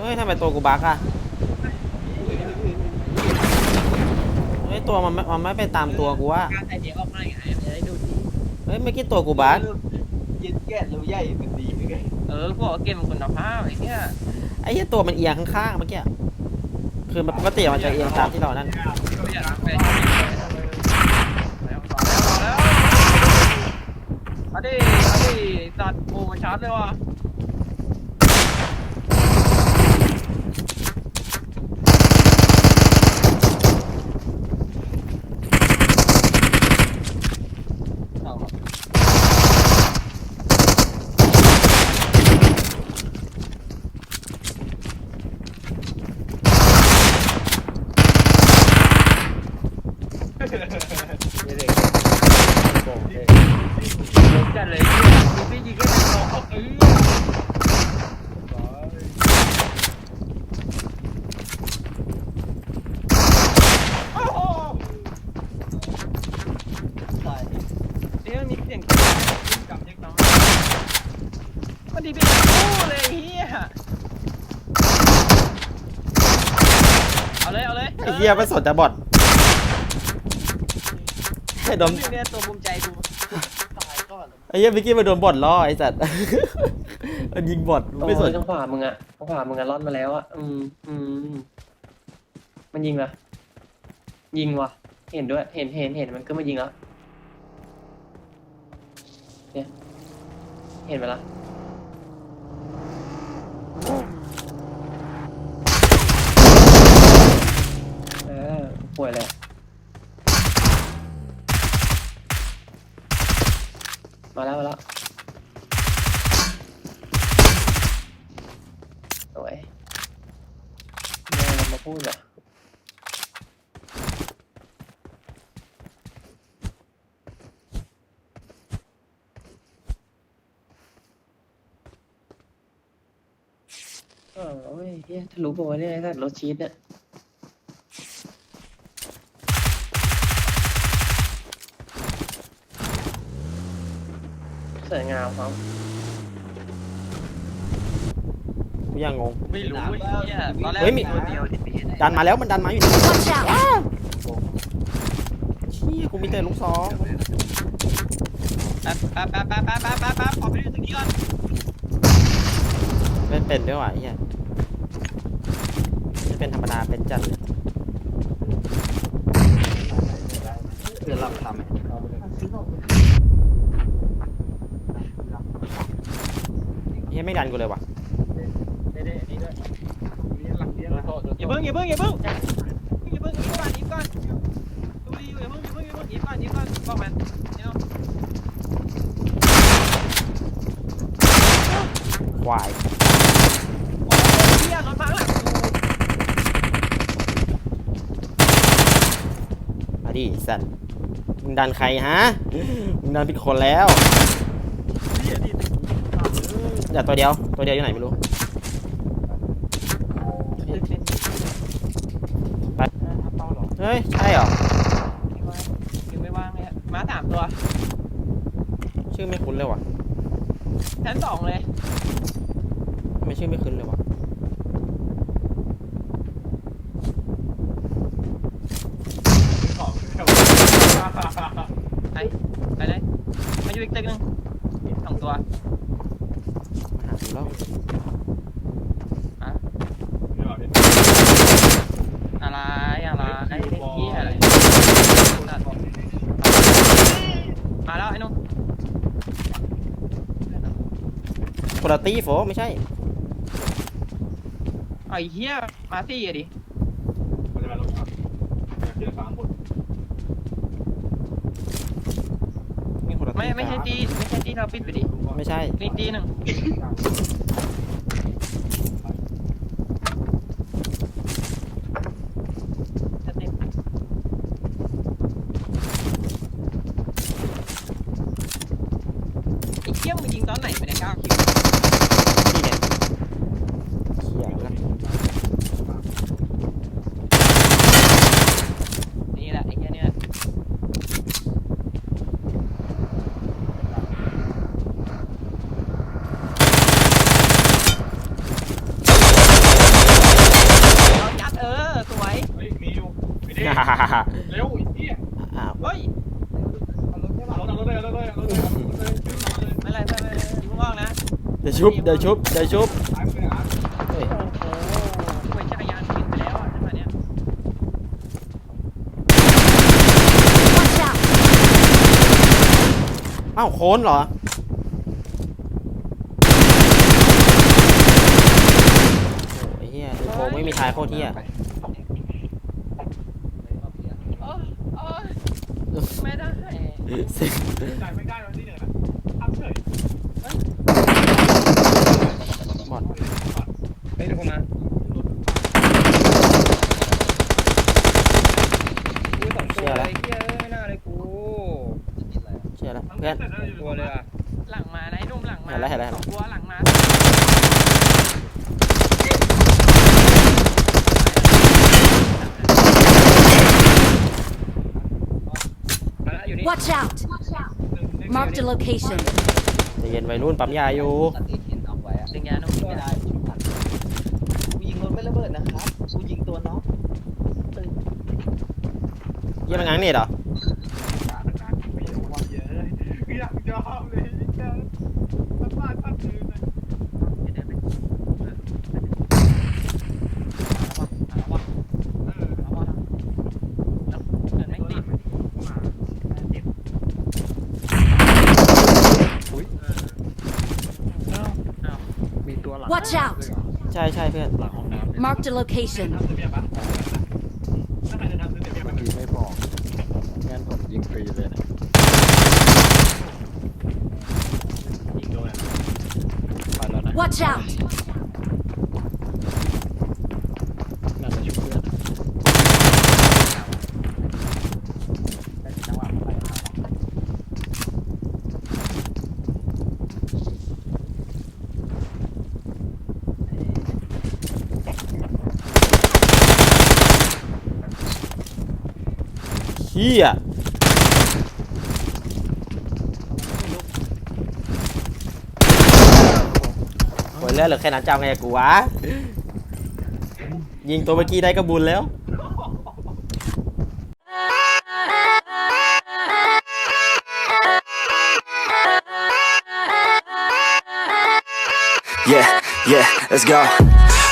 ฮ้ยทำไมตัวกูบักอะเฮ้ยตัวมันไม่มันไม่ไปตามตัวกูว่าการใส่เสียงออกมาไงมันจะได้ดูดีเฮ้ยเมื่อกี้ตัวกูบักยึดแก่นรูใหญ่เป็นดีไงเออกูบอกว่าเกมมันคุณภาพไอ้เนี่ยไอ้เหี้ยตัวมันเอียงข้างๆเมื่อกี้คือมันปกติมันจะเอียงตามที่เรานั่นไม่อยากไปแล้วแล้วเอาดิเอาดิตัดโอ้มาชาร์จเลยว่ะ จัดเลยพี่ยิงแค่สองเออ ตาย เดี๋ยวมีเสียงกับเด็กน้อง มันดีเป็นคู่เลยเฮียเอาเลยเอาเลยไอ้เหี้ยไม่สนจะบอดไอ้โดนเนี่ยตัวภูมิใจกูตายก่อนไอ้เหี้ยเมื่อกี้มันโดนบอดล่อไอ้สัตว์มันยิงบอดมันไม่สนโอ้ยทางขวามึงอะทางขวามึงอะร่อนมาแล้วอะอืมอืมมันยิงปะยิงวะเห็นด้วย เห็นเห็นเห็นมันก็มายิงแล้วเนี่ยเห็นไหมล่ะเออ ป่วยเลยมาแล้วมาแล้วสวยแม่มาพูดเหรอเออโอ้ยเฮียทะลุปะวะเนี่ยไอ้สัตว์รถชีสเนี่ย สวยงามครับ กูยังงง ไม่รู้ไอ้เฮียตอนแรกเฮ้ยมี ตัวเดียวที่เห็นดันมาแล้วมันดันมาอยู่นี่ Watch out! เชี่ยกูมีแต่ลูกซองแป๊บแป๊บแป๊บแป๊บแป๊บแป๊บแป๊บแป๊บขอไปดูตรงนี้ก่อนไม่เป็นด้วยว่ะไอ้เหี้ยไม่เป็นธรรมดาเป็นจัดเลยเดี๋ยวเราทำ เหี้ยไม่ดันกูเลยว่ะอย่าเพิ่งอย่าเพิ่งอย่าเพิ่งอย่าเพิ่งอย่าเพิ่งอีกก่อนอีกก่อนดูดีอยู่อย่าเพิ่งอย่าเพิ่งอย่าเพิ่งอีกก่อนอีกก่อนบอกมันนี่เนาะควายโอ้ยเฮียรถพังหลังกูมาดิสัตว์มึงดันใครฮะมึงดันผิดคนแล้ว อย่าตัวเดียว ตัวเดียวอยู่ไหนไม่รู้ไปเฮ้ย ใช่เหรอยังไม่ว่างเลยอะมาสามตัว ชื่อไม่คุ้นเลยว่ะ ชั้นสองเลยทำไม่ชื่อไม่คุ้นเลยวะไปไปเลยมาอยู่อีกตึกหนึงสองตัว หาดูแล้วอะอะไรอะไรไอ้เหี้ยอะไรมาแล้วไอ้นุ่มคนละตีโฟไม่ใช่ไอ้เหี้ยมาสี่อะดิ มีคนละตี ไม่ไม่ใช่ตีไม่ใช่ตีเราปิดไปดิไม่ใช่ มีตีหนึ่งสเต็ปไอ้เหี้ยมึงยิงตอนไหนไปเนี่ยเก้าคิว นี่เนี่ยเขียงละ นี่แหละไอ้เหี้ยนี่แหละ เร็วอีกที่อ้าวเฮ้ยเอารถเอารถเลยเอารถเลยเอารถเลยเอารถเลยไม่เป็นไรไม่เป็นไรอย่าเพิ่งออกนะเดี๋ยวชุบเดี๋ยวชุบเดี๋ยวชุบหายไปไหนอะเฮ้ยโอ้โหเหมือนจักรยานบินไปแล้วอะจังหวะเนี้ย Watch out! อ้าวโค้นเหรอ โอ้ยเฮียดูโค้งไม่มีทายโคตรเฮีย โอ้โอ้ไม่ได้ จ่าย ไม่ได้แล้วที่เหนือนะทำเฉยบอดเฮ้ยเดี๋ยวผมมากูสองตัวเลยเฮียเอ้ยไม่น่าเลยกูเชื่อแล้วทั้งเพื่อนเสร็จแล้วอยู่ตัวเลยอะหลังมานะไอ้หนุ่มหลังมาเห็นแล้วเห็นแล้ว สองตัวหลังมา มาแล้วอยู่นี่ Watch out! Marked a location. ใจเย็นวัยรุ่นปั๊มยาอยู่ตัดที่หินออกไว้อะดึงยาหนุ่มไม่ได้ชุบอันกูยิงรถไม่ระเบิดนะครับกูยิงตัวน้องเยี่ยมนง้างเน็ตเหรอไม่รู้ว่าเยอะอยากยอมเลยจะมันบ้านท่านคืนเลย เดินไปเออเอาวะ เออ เอาวะแล้วเดินไม่ติด มีตัวหลัง Watch out! ใช่ใช่เพื่อนหลังห้องน้ำ Marked a location. ทำเสียเบียบปะถ้าใครจะทำเสียเบียบเมื่อกี้ไม่บอกงั้นผมยิงฟรีเลยนะยิงโดนอะไปแล้วนะ Watch out! น่าจะช่วยเพื่อน เฮียโอ้ยเลือดเหลือแค่นั้นจะเอาไงกับกูวะ ยิงตัวเมื่อกี้ได้ก็บุญแล้ว Yeah, yeah, let's go.